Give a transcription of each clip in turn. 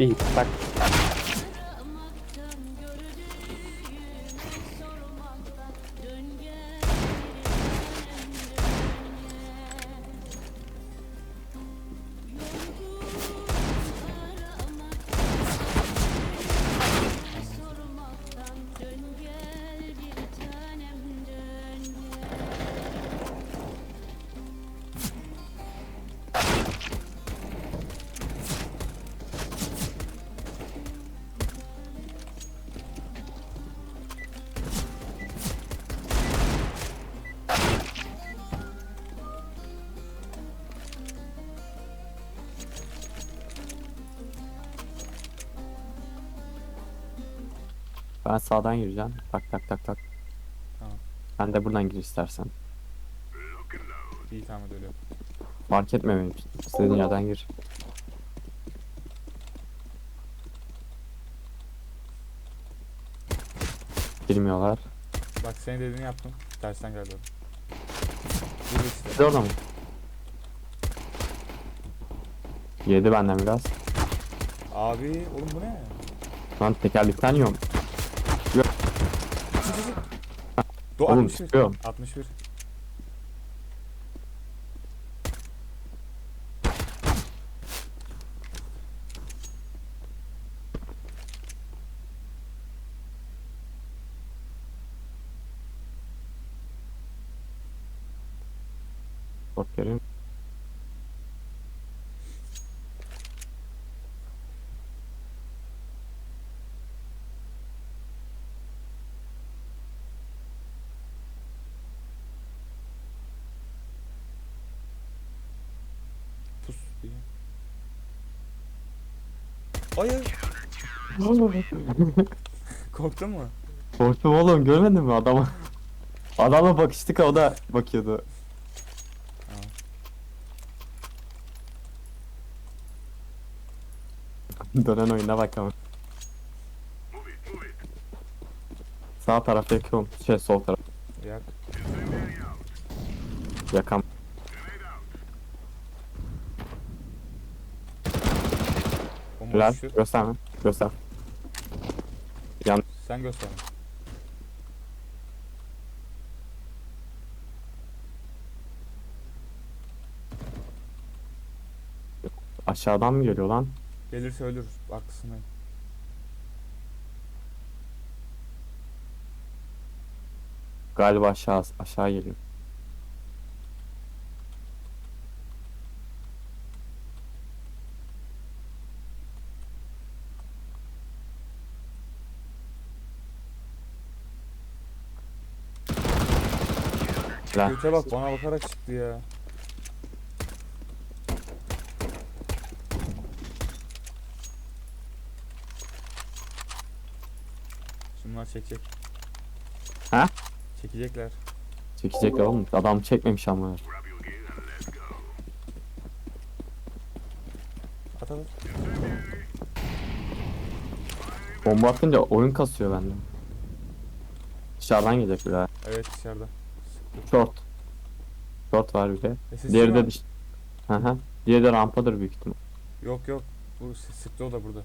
İyi tak. Ben sağdan gireceğim. Tak tak tak tak. Tamam. Sen de buradan gir istersen. İyi tamam öyle yap. Fark etme benim için. İstediğin yerden gir. Girmiyorlar. Bak senin dediğini yaptım. Tersten geldi oğlum. Burada işte. Siz orada mı? Yedi benden biraz. Abi oğlum bu ne? Lan tekerlekten yiyorum. Do Oğlum 61. çıkıyor. 61. Korkuyorum. Pus diye. Ay ay. Korktun mu? Korktum oğlum görmedin mi adama? Adamla bakıştık o da bakıyordu. Tamam. Dönen oyuna bak ama. Sağ taraf yakıyorum. Şey sol taraf. Yak. Yakam. Helal. düşür. Gösterme. Göster. Yan. Sen göster. Aşağıdan mı geliyor lan? Gelirse ölürüz. Haklısın. Galiba aşağı aşağı geliyor. Lan Göte bak bana bakarak çıktı ya. Şunlar çekecek. Ha? Çekecekler. çekecekler oğlum. Adam çekmemiş ama. At at. Bomba atınca oyun kasıyor bende. Dışarıdan gelecek bir daha. Evet dışarıda. Short. Short var bir de. SSC Diğeri de dış... Hı hı. Diğeri de rampadır büyük ihtimal. Yok yok. Bu s- sıktı o da burada.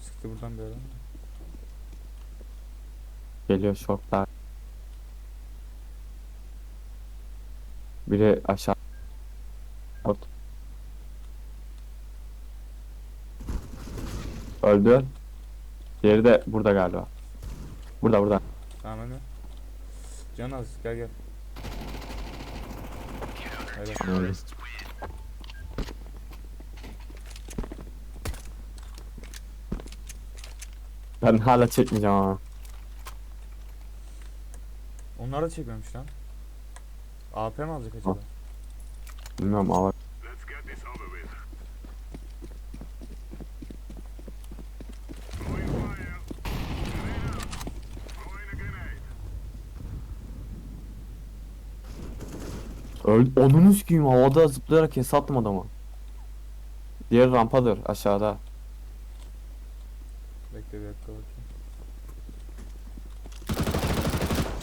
Sıktı buradan bir adam. Geliyor shortlar. Biri aşağı. Short. Öldü. Diğeri de burada galiba. Burada burada. Tamam hadi. Can az gel gel. Helal. Ben hala çekmeyeceğim ama. Onlar da çekmemiş lan. AP mi alacak acaba? Bilmiyorum ama. Öldü. Onun sikiyim havada zıplayarak hesapladım adamı. Diğer rampadır aşağıda. Bekle bir dakika bakayım.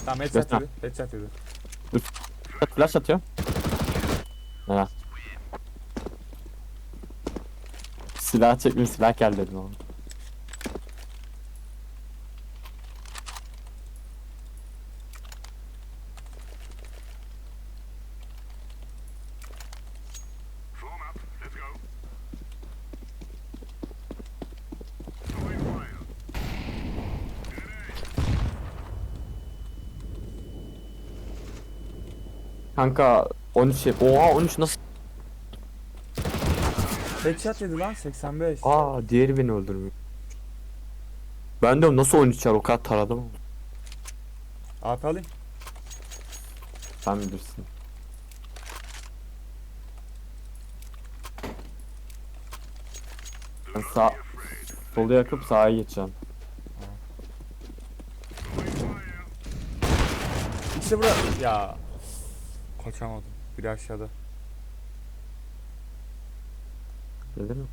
Tamam headshot Göster. yedi. Headshot yedi. Flash atıyor. Ha. silah çekmiş silah gel dedim ama. Kanka 13 şey. Oha 13 nasıl? Headshot yedi lan 85. Aa diğeri beni öldürmüyor. Ben de nasıl 13 çar o kadar taradım. AP alayım. Sen bilirsin. Ben sağ solu yakıp sağa geçeceğim. İşte bura. Ya. Kaçamadım. Biri aşağıda. Gelir mi?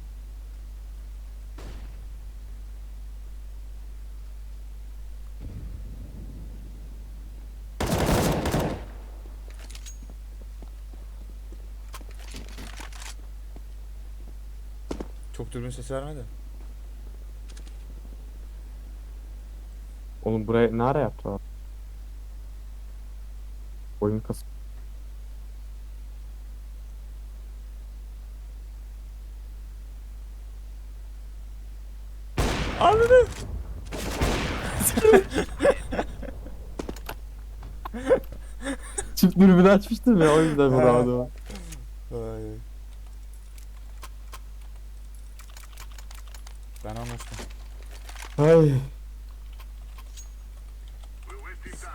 Çok dürbün sesi vermedi. Oğlum buraya ne ara yaptı o? Oyun kas. Ne? Çift dürbünü açmıştım ya o yüzden He. vuramadım. Ay. Ben anlaştım. Ay.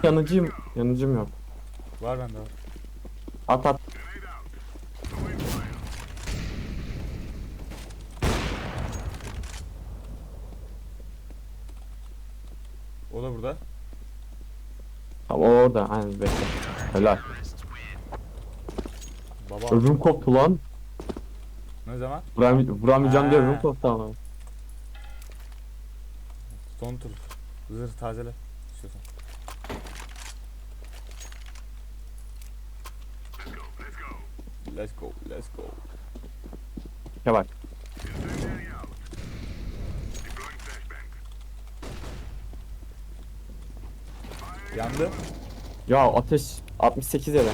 Yanıcıyım. Yanıcım yok. Var bende var. At at. O da burada. Tamam o orada. Aynen bekle. Helal. Baba. Öbürüm koptu lan. Ne zaman? Vuram vuramayacağım diye öbürüm koptu ama. Son tur. Zırh tazele. İstiyorsan. Let's go, let's go. Ya bak. Yandı. Ya ateş 68 yere.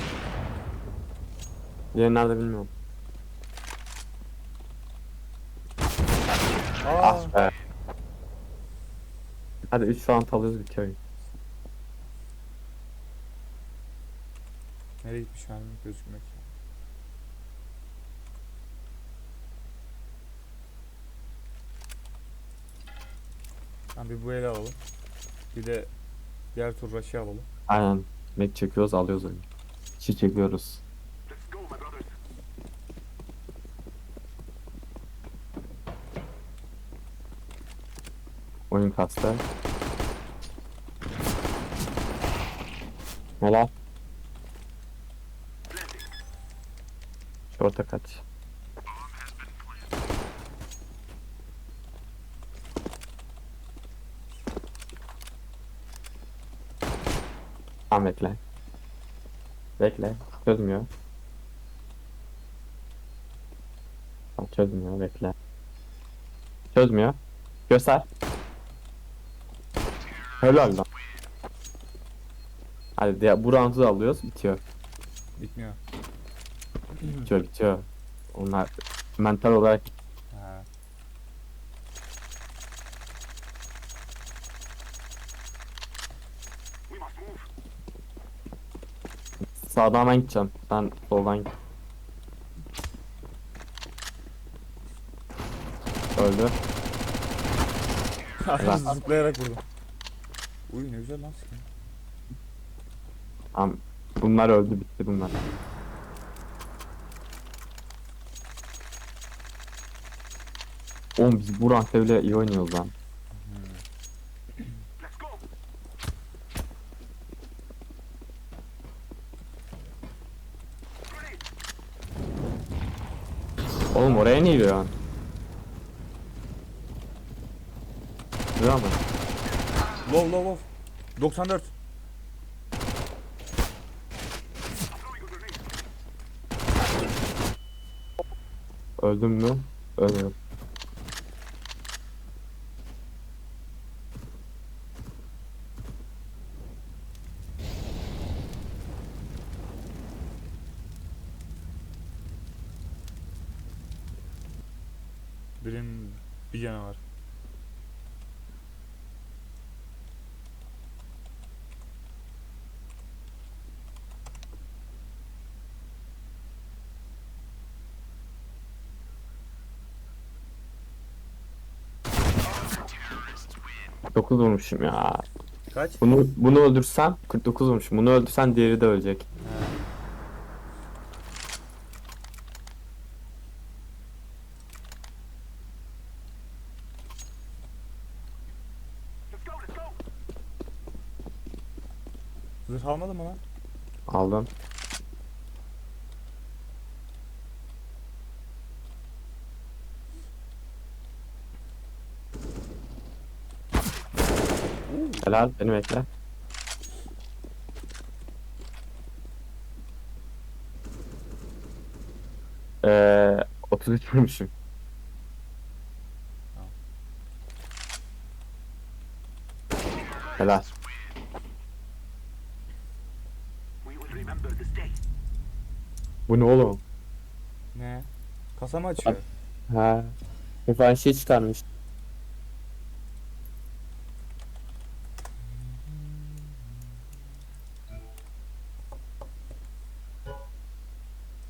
Diğeri nerede bilmiyorum. Aa, Ah be. Hadi 3 round alıyoruz bitiyor. oyun. nereye gitmiş mermi gözükmek. Tamam bir bu ele alalım. Bir de diğer tur rush'ı alalım. Aynen. Mek çekiyoruz alıyoruz oyunu. İçi çekiyoruz. Oyun kastı. Mola. Şorta kaç. Tamam bekle. Bekle. Çözmüyor. Tamam çözmüyor. Bekle. Çözmüyor. Göster. Helal lan. Hadi diğer bu roundu da alıyoruz. Bitiyor. Bitmiyor. Bitiyor bitiyor. Onlar mental olarak Ha. Sağdan ben gideceğim. Sen soldan git. Öldü. Adam zıplayarak vurdum. Uy ne güzel lan skin. Tamam. Bunlar öldü bitti bunlar. Oğlum biz bu rankta bile iyi oynuyoruz lan. Duruyor mu? Low low low. 94. Öldüm mü? Ölüyorum. Diğerinin bir canı var. Dokuz vurmuşum ya. Kaç? Bunu bunu öldürsem 49 vurmuşum. Bunu öldürsen diğeri de ölecek. He. Zırh almadın mı lan? Aldım. Helal beni bekle. Ee, 33 vurmuşum. Helal. Bu ne oğlum? Ne? Kasa mı açıyor? Ha. Bir falan şey çıkarmış.